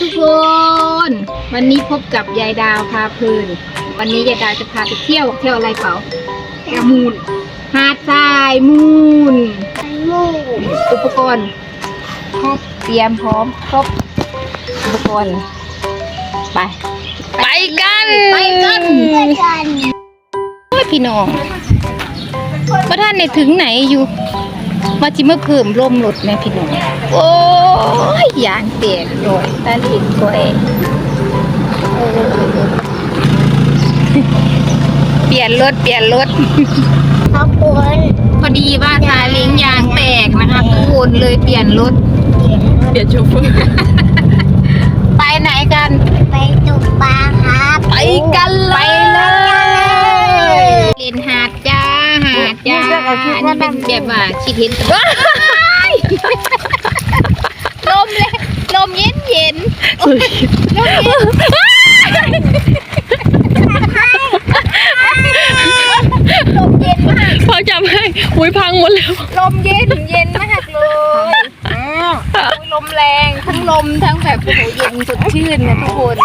ทุกคน วันนี้พบกับยายดาวพาเพลินวันนี้ยายดาวจะพาไปเที่ยวเที่ยวอะไรเปล่าแอมูนหาดทรายมูนมูอุปกรณ์ครบเตรียมพร้อมครบอุปกรณ์ไป ไปกัน ไปกันเพื่อนกันโอ้ยพี่น้องว่าท่านในถึงไหนอยู่ มาจิมาเพิ่มลมรถแม่พี่น้องโอ้ยยางเปียกโดยตาลินตัวเองเออเปลี่ยนรถเปลี่ยนรถขอบคุณพอดีว่าซาเล้งยางแตกนะคะทุกคนเลยเปลี่ยนรถเดี๋ยวชูฟูไปไหนกัน ไปตกปลาครับ ไปกันเลไปยเลย หาดจ้าอันนี้เป็นแบบว่าคิดเห็นว้ายลมเลยลมเย็นเย็นๆโอ๊ยลมเย็นลมเย็นมากพอจับให้อุ้ยพังหมดแล้วลมเย็นเย็นมากเลยอ้าวลมแรงทั้งลมทั้งแบบโอ้โหเย็นสดชื่นนะทุกคน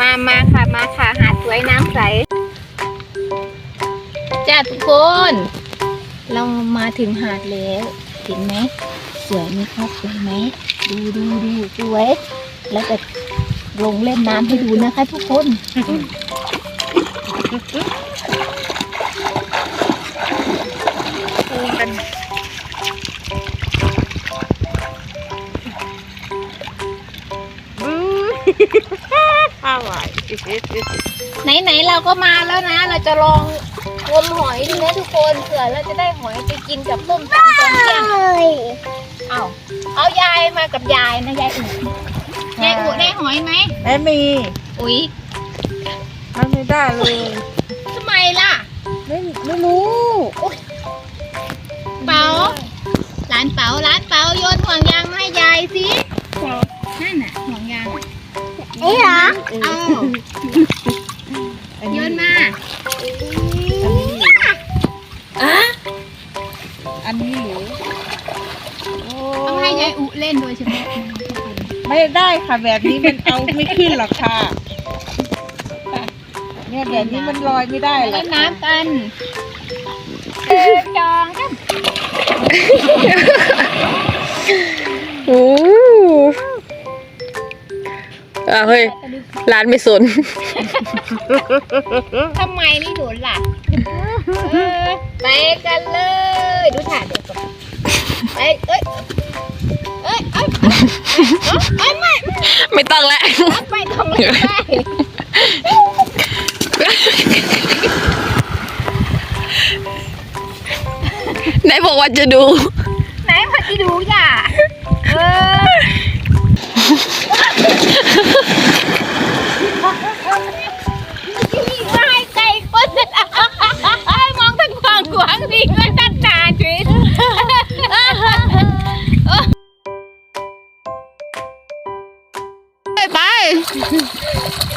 มามาค่ะมาค่ะหาดสวยน้ำใส จ้าทุกคน เรามาถึงหาดแล้ว เห็นไหมสวยไหมครับสวยไหมดูดูดูสวย แล้วจะลงเล่นน้ำให้ดูนะคะทุกคน ไหนๆเราก็มาแล้วนะ เราจะลองงมหอยดูนะทุกคนเผื่อเราจะได้หอยไปกินกับต้มตำตอนเที่ยงเฮ้ยเอาเอายายมากับยายนะยายอุยายอุได้หอยไหมไม่มี อุ้ยมันไม่ได้เลยทำไมล่ะ ไม่ไม่รู้เป๋าร้านเป๋าร้านเป๋าโยนห่วงยางมาให้ยายสินั่นน่ะห่วงยางอะนี่เหรอเอาโยน มาอันนี้หรือเอามาให้ยายอุเล่นโดยเฉพาะไม่ได้ค่ะแบบนี้มันเอาไม่ขึ้นหรอกค่ะ เนี่ยแบบนี้มันลอยไม่ได้หรเล่อกนน้ำกันเออจองกัน อะเฮ้ยร้านไม่สน ทำไมไม่โดนล่ะเออไปกันเลย ดูถ่ายเดี๋ยวก่อนไปเอ้ย เอ้ยเอ้ยเอ้ยไม่ไม่ต้องแล้วไม่ต้องเล่นได้ไหนบอกว่าจะดู ไหนพอที่ดูอย่าเออ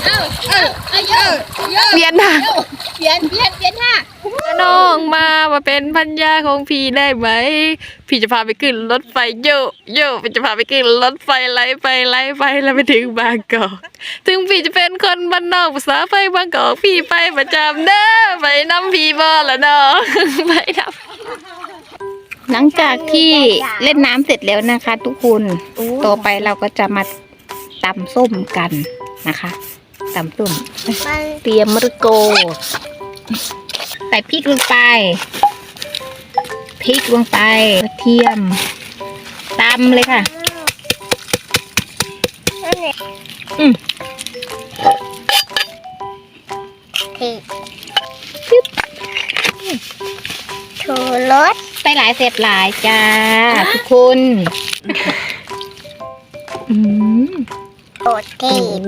เอ้าเอ้าเอ้าเยเยอะเปลี่ยนทางเปลี่ยนเปลี่ยนเปลี่ยนท่าน้องมามาเป็นพันยาของพี่ได้ไหม พี่จะพาไปขึ้นรถไฟโยโยพี่จะพาไปขึ้นรถไฟไล่ไปไล่ไปแล้วไปถึงบางกอก ถึงพี่จะเป็นคนบ้านนอกภาษาไฟบางกอกพี่ไปประจำเด้อไปน้ำพี่บอละน้องไปน้หลังจากที่เล่นน้ำเสร็จแล้วนะคะ ทุกคนต่อไปเราก็จะมา ตำส้มกันนะคะตำส้มมันเตรียมมะระโกใส่พริกลงไปพริกลงไปกระเทียมตำเลยค่ะนั่นแหละอืมเผ็ดชูรสใส่หลายเสร็จหลายจ้า ทุกคน อืม โอเคโอ้โห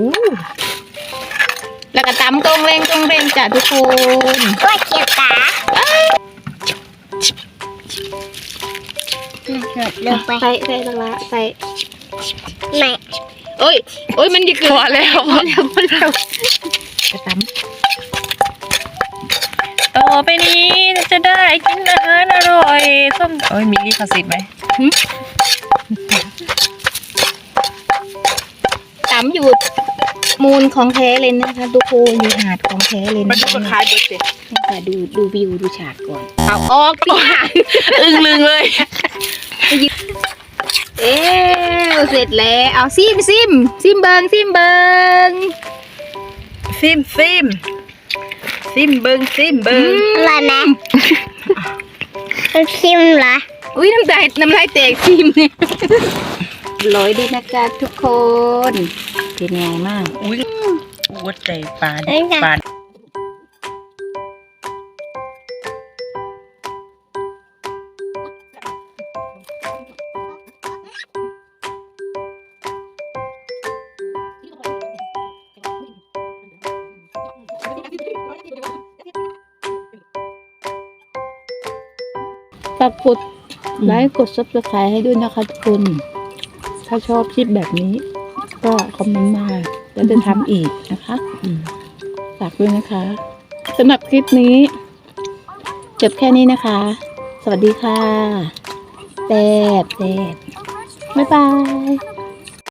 แล้วก็ตำกงเร่งกงเร่งจ้ะทุกคนก็เจียวตาเกิดลงไปใส่ใส่ละละใส่ไหนโอ้ยโอ้ยมันจะเกิำพอแล้วพอแล้วพอแล้วกระตต่อไปนี้จะได้กินอาหารอร่อยส้มเอ้ยมีลิขสิทธิ์ไหมำ ตตำอยู่มูลของแท้เลยนะคะทุกคนอยู่หาดของแท้เลยมันนะจะคะขายเบิดเด็ดนี่ค่ะดูดูวิวดูฉากก่อน เอาออกปีหาอึ้งลึงเลยเอ๊ะเสร็จแล้วเอาซิมซิมซิมเบิงซิมเบิงซิมซิมซิมเบิงซิมเบิงอะไรไหมมันชิมเหรออุ้ยน้ำลายน้ำลายแตกซิมเนี่ย ร้อยด้วยนะจ๊ะทุกคนเป็นไงมากอุ้ยวัดใจปานเอ้ยจ้ะปานฝากกดไลค์กด subscribe ให้ด้วยนะคะทุกคน ถ้าชอบคลิปแบบนี้ ก็คอมเมนต์มาแล้วจะทำอีกนะคะฝากด้วยนะคะสำหรับคลิปนี้ จบแค่นี้นะคะ สวัสดีค่ะแดดแดดบ๊ายบาย